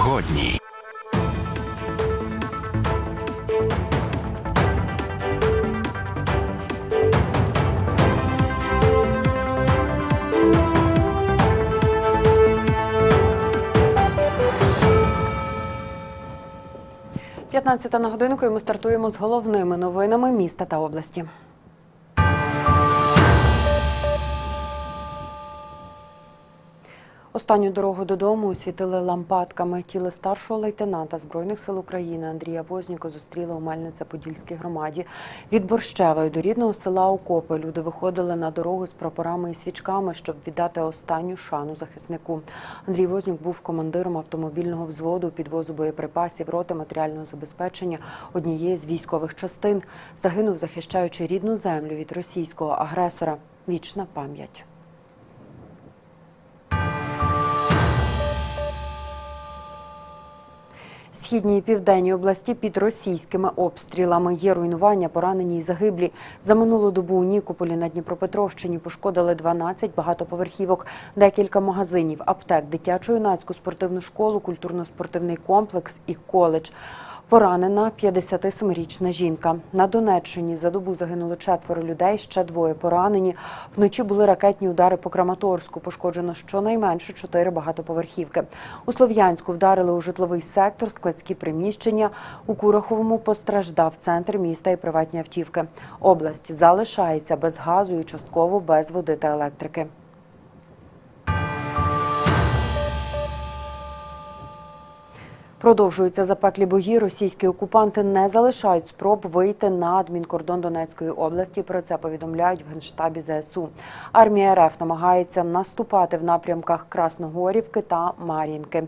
Сьогодні. П'ятнадцята на годинку і ми стартуємо з головними новинами міста та області. Останню дорогу додому освітили лампадками. Тіло старшого лейтенанта Збройних сил України Андрія Возніко зустріли у Мельниця-Подільській громаді. Від Борщевої до рідного села Окопи люди виходили на дорогу з прапорами і свічками, щоб віддати останню шану захиснику. Андрій Вознюк був командиром автомобільного взводу підвозу боєприпасів роти матеріального забезпечення однієї з військових частин. Загинув, захищаючи рідну землю від російського агресора. Вічна пам'ять. Східній і південній області під російськими обстрілами є руйнування, поранені і загиблі. За минулу добу у Нікополі на Дніпропетровщині пошкодили 12 багатоповерхівок, декілька магазинів, аптек, дитячу юнацьку спортивну школу, культурно-спортивний комплекс і коледж. Поранена 57-річна жінка. На Донеччині за добу загинуло четверо людей, ще двоє поранені. Вночі були ракетні удари по Краматорську. Пошкоджено щонайменше чотири багатоповерхівки. У Слов'янську вдарили у житловий сектор, складські приміщення. У Кураховому постраждав центр міста і приватні автівки. Область залишається без газу і частково без води та електрики. Продовжуються запеклі бої. Російські окупанти не залишають спроб вийти на адмінкордон Донецької області. Про це повідомляють в генштабі ЗСУ. Армія РФ намагається наступати в напрямках Красногорівки та Мар'їнки.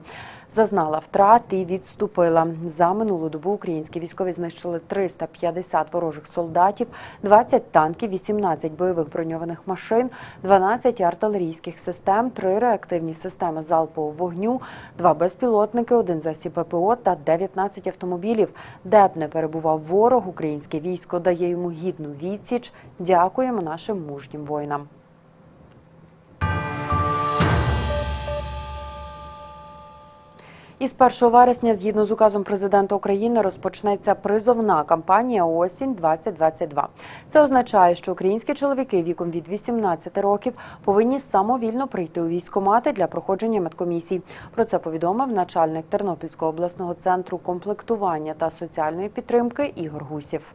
Зазнала втрат і відступила. За минулу добу українські військові знищили 350 ворожих солдатів, 20 танків, 18 бойових броньованих машин, 12 артилерійських систем, 3 реактивні системи залпового вогню, 2 безпілотники, 1 засіб ППО та 19 автомобілів. Де б не перебував ворог, українське військо дає йому гідну відсіч. Дякуємо нашим мужнім воїнам. Із 1 вересня, згідно з указом президента України, розпочнеться призовна кампанія осінь 2022 Це означає, що українські чоловіки віком від 18 років повинні самовільно прийти у військкомати для проходження медкомісій. Про це повідомив начальник Тернопільського обласного центру комплектування та соціальної підтримки Ігор Гусів.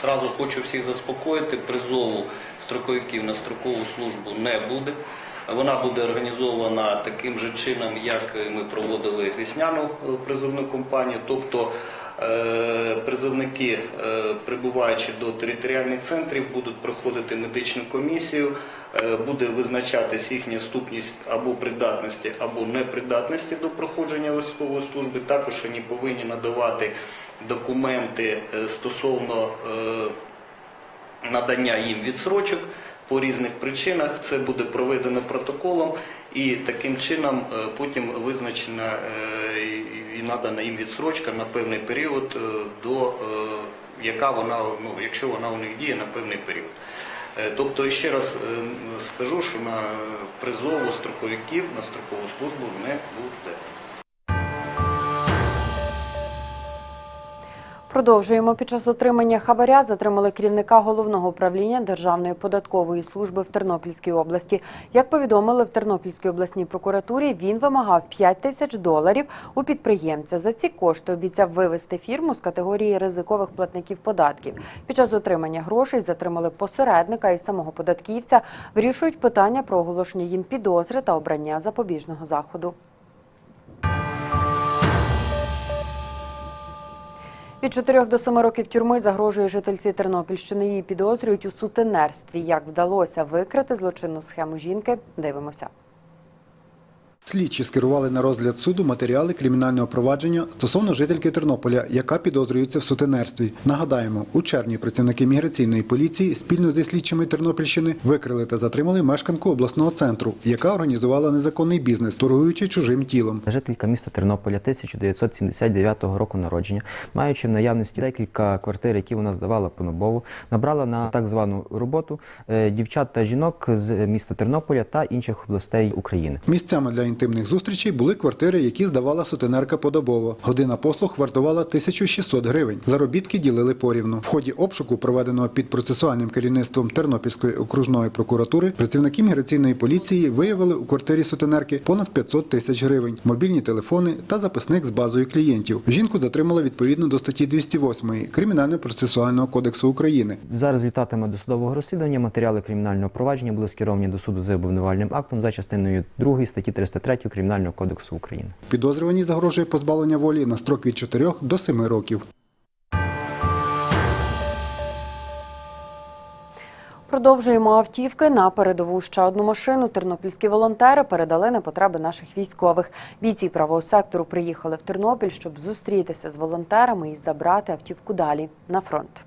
Зразу хочу всіх заспокоїти, призову строковиків на строкову службу не буде. Вона буде організована таким же чином, як ми проводили весняну е, призовну кампанію. Тобто е, призовники, е, прибуваючи до територіальних центрів, будуть проходити медичну комісію, буде визначатись їхня ступність або придатності, або непридатності до проходження військової служби. Також вони повинні надавати документи стосовно надання їм відсрочок по різних причинах. Це буде проведено протоколом і таким чином е, потім визначена е, і- надана їм відсрочка на певний період, е, до яка вона, ну, якщо вона у них діє на певний період. Тобто, ще раз скажу, що на призову строковиків на строкову службу не буде. Продовжуємо. Під час отримання хабаря затримали керівника головного управління Державної податкової служби в Тернопільській області. Як повідомили в Тернопільській обласній прокуратурі, він вимагав 5 тисяч доларів у підприємця. За ці кошти обіцяв вивести фірму з категорії ризикових платників податків. Під час отримання грошей затримали посередника і самого податківця. Вирішують питання про оголошення їм підозри та обрання запобіжного заходу. Від 4 до 7 років тюрми загрожує жительці Тернопільщини. Її підозрюють у сутенерстві. Як вдалося викрити злочинну схему жінки, дивимося. Слідчі скерували на розгляд суду матеріали кримінального провадження стосовно жительки Тернополя, яка підозрюється в сутенерстві. Нагадаємо, у червні працівники міграційної поліції спільно зі слідчими Тернопільщини викрили та затримали мешканку обласного центру, яка організувала незаконний бізнес, торгуючи чужим тілом. Жителька міста Тернополя 1979 року народження, маючи в наявності декілька квартир, які вона здавала понобову, набрала на так звану роботу е, дівчат та жінок з міста Тернополя та інших областей України. Місцями для інтимних зустрічей були квартири, які здавала сутенерка подобово. Година послуг вартувала 1600 гривень. Заробітки ділили порівну. В ході обшуку, проведеного під процесуальним керівництвом Тернопільської окружної прокуратури, працівники міграційної поліції виявили у квартирі сутенерки понад 500 тисяч гривень, мобільні телефони та записник з базою клієнтів. Жінку затримали відповідно до статті 208 Кримінально-процесуального кодексу України. За результатами досудового розслідування матеріали кримінального провадження були скеровані до суду з обвинувальним актом за частиною 2 статті 303 Кримінального кодексу України. Підозрюваній загрожує позбавлення волі на строк від 4 до 7 років. Продовжуємо автівки на передову. Ще одну машину тернопільські волонтери передали на потреби наших військових. Бійці правого сектору приїхали в Тернопіль, щоб зустрітися з волонтерами і забрати автівку далі на фронт.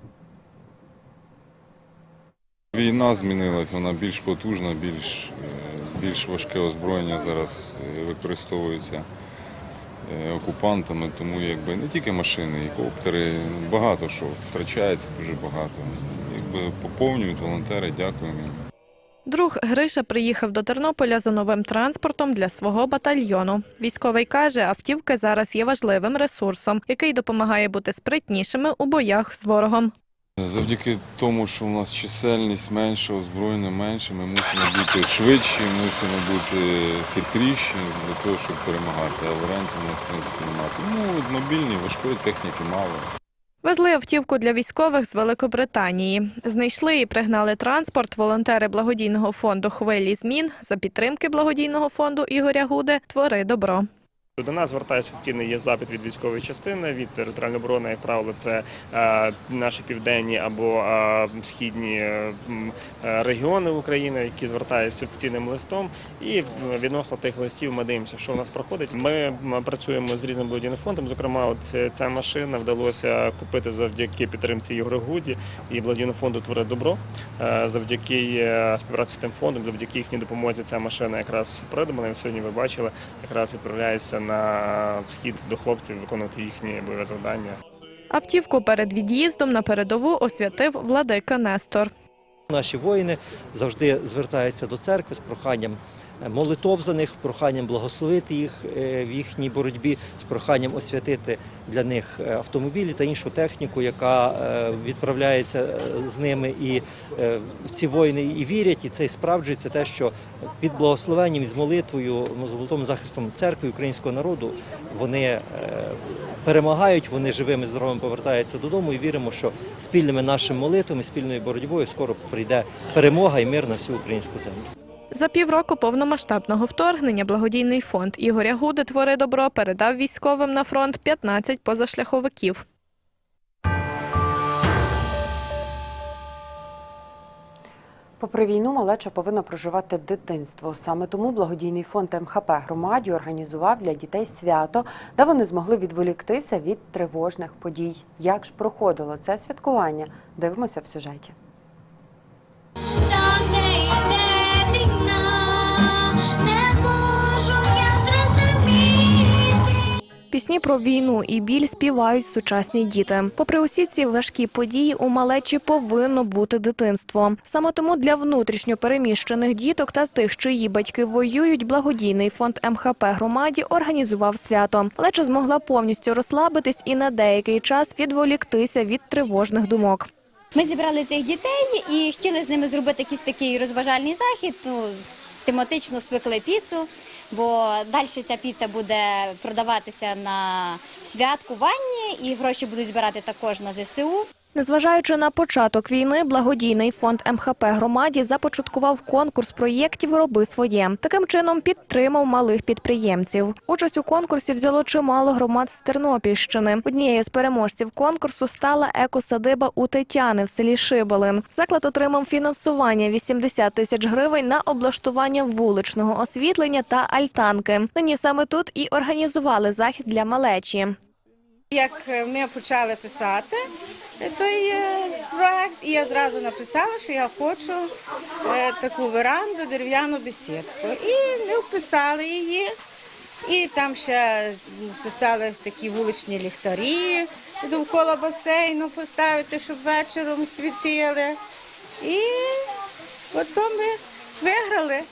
Війна змінилась, вона більш потужна, більш, е, більш важке озброєння зараз е, використовується е, окупантами, тому якби не тільки машини, і коптери, багато що втрачається дуже багато. Якби поповнюють волонтери, дякуємо. Друг Гриша приїхав до Тернополя за новим транспортом для свого батальйону. Військовий каже, автівки зараз є важливим ресурсом, який допомагає бути спритнішими у боях з ворогом. Завдяки тому, що у нас чисельність менша, озброєння менше, ми мусимо бути швидші, мусимо бути хитріші для того, щоб перемагати. А варіантів у нас, в принципі, немає. Тому мобільні, важкої техніки мало. Везли автівку для військових з Великобританії. Знайшли і пригнали транспорт волонтери благодійного фонду Хвилі змін за підтримки благодійного фонду Ігоря Гуди Твори добро. До нас звертається офіційний є запит від військової частини, від територіальної оборони, як правило, це е, наші південні або е, східні е, регіони України, які звертаються офіційним листом. І відносно тих листів ми дивимося, що в нас проходить. Ми працюємо з різним благодійним фондом. Зокрема, от ця- машина вдалося купити завдяки підтримці Ігоря Гуді і благодійного фонду Твори добро. Завдяки співпраці з тим фондом, завдяки їхній допомозі, ця машина якраз придбана. І сьогодні ви бачили, якраз відправляється на схід до хлопців виконувати їхні бойові завдання. Автівку перед від'їздом на передову освятив владика Нестор. Наші воїни завжди звертаються до церкви з проханням молитов за них, проханням благословити їх е, в їхній боротьбі, з проханням освятити для них е, автомобілі та іншу техніку, яка е, відправляється е, з ними. І е, ці воїни і вірять, і це і справджується те, що під благословенням і з молитвою, ну, золотим захистом церкви українського народу вони е, перемагають, вони живими, здоровими повертаються додому і віримо, що спільними нашими молитвами, спільною боротьбою скоро прийде перемога і мир на всю українську землю. За півроку повномасштабного вторгнення благодійний фонд Ігоря Гуди Твори добро передав військовим на фронт 15 позашляховиків. Попри війну, малеча повинна проживати дитинство. Саме тому благодійний фонд МХП громаді організував для дітей свято, де вони змогли відволіктися від тривожних подій. Як ж проходило це святкування? Дивимося в сюжеті. Пісні про війну і біль співають сучасні діти. Попри усі ці важкі події, у малечі повинно бути дитинство. Саме тому для внутрішньо переміщених діток та тих, чиї батьки воюють, благодійний фонд МХП громаді організував свято. Малеча змогла повністю розслабитись і на деякий час відволіктися від тривожних думок. Ми зібрали цих дітей і хотіли з ними зробити якийсь такий розважальний захід. Ну, тематично спекли піцу, бо далі ця піца буде продаватися на святкуванні і гроші будуть збирати також на ЗСУ. Незважаючи на початок війни, благодійний фонд МХП громаді започаткував конкурс проєктів Роби своє. Таким чином підтримав малих підприємців. Участь у конкурсі взяло чимало громад з Тернопільщини. Однією з переможців конкурсу стала екосадиба у Тетяни в селі Шибали. Заклад отримав фінансування 80 тисяч гривень на облаштування вуличного освітлення та альтанки. Нині саме тут і організували захід для малечі. Як е, ми почали писати е, той проект, і я зразу написала, що я хочу е, таку веранду, дерев'яну бесідку. І ми вписали її, і там ще писали такі вуличні ліхтарі довкола басейну поставити, щоб вечором світили. І от то ми виграли.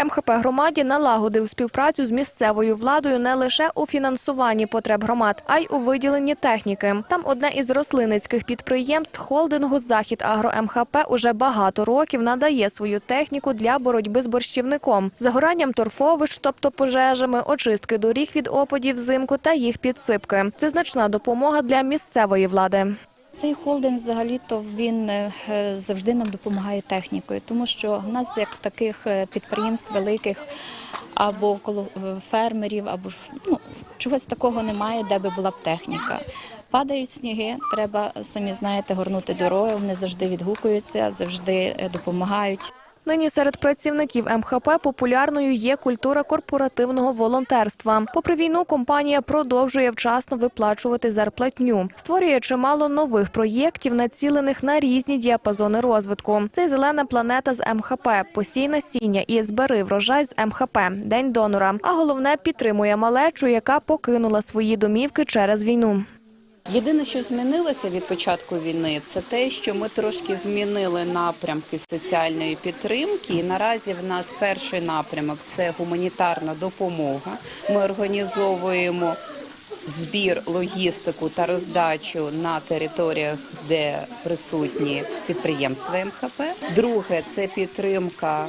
МХП громаді налагодив співпрацю з місцевою владою не лише у фінансуванні потреб громад, а й у виділенні техніки. Там одне із рослинницьких підприємств холдингу Захід Агро МХП уже багато років надає свою техніку для боротьби з борщівником, загоранням торфовищ, тобто пожежами, очистки доріг від опадів взимку та їх підсипки. Це значна допомога для місцевої влади. Цей холдинг взагалі-то він е, завжди нам допомагає технікою, тому що в нас як таких е, підприємств великих або коло е, фермерів, або ну, чогось такого немає, де би була б техніка. Падають сніги, треба самі знаєте, горнути дороги. Вони завжди відгукуються, завжди е, допомагають. Нині серед працівників МХП популярною є культура корпоративного волонтерства. Попри війну, компанія продовжує вчасно виплачувати зарплатню, створює чимало нових проєктів, націлених на різні діапазони розвитку. Це зелена планета з МХП, посій насіння і збери врожай з МХП, день донора. А головне підтримує малечу, яка покинула свої домівки через війну. Єдине, що змінилося від початку війни, це те, що ми трошки змінили напрямки соціальної підтримки. І наразі в нас перший напрямок це гуманітарна допомога. Ми організовуємо збір, логістику та роздачу на територіях, де присутні підприємства МХП. Друге це підтримка.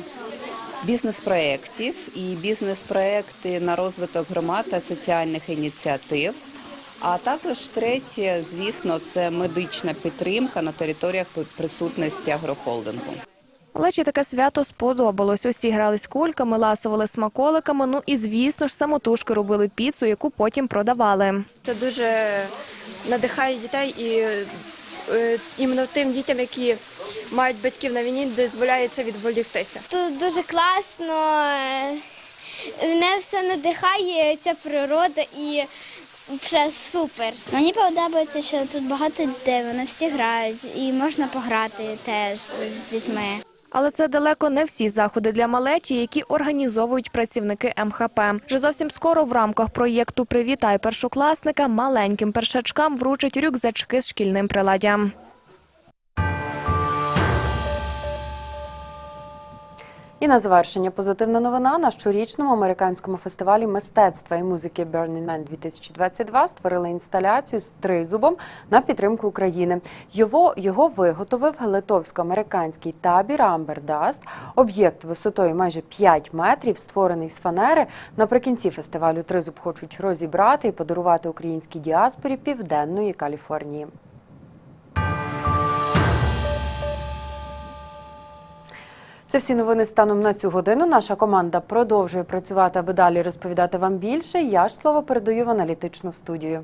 Бізнес-проєктів і бізнес-проєкти на розвиток громад та соціальних ініціатив. А також третє, звісно, це медична підтримка на територіях присутності агрохолдингу. Малечі таке свято сподобалось. Усі грались кульками, ласували смаколиками. Ну і звісно ж самотужки робили піцу, яку потім продавали. Це дуже надихає дітей і е, іменно тим дітям, які мають батьків на війні, дозволяється відволіктися. Тут дуже класно. е, Мене все надихає, ця природа і все супер. Мені подобається, що тут багато дітей, вони всі грають і можна пограти теж з дітьми. Але це далеко не всі заходи для малечі, які організовують працівники МХП. Вже зовсім скоро в рамках проєкту Привітай першокласника маленьким першачкам вручать рюкзачки з шкільним приладдям. І на завершення позитивна новина на щорічному американському фестивалі мистецтва і музики Burning Man 2022 створили інсталяцію з тризубом на підтримку України. Його, його виготовив литовсько-американський табір Dust. Об'єкт висотою майже 5 метрів, створений з фанери. Наприкінці фестивалю тризуб хочуть розібрати і подарувати українській діаспорі південної Каліфорнії. Це всі новини станом на цю годину. Наша команда продовжує працювати, аби далі розповідати вам більше. Я ж слово передаю в аналітичну студію.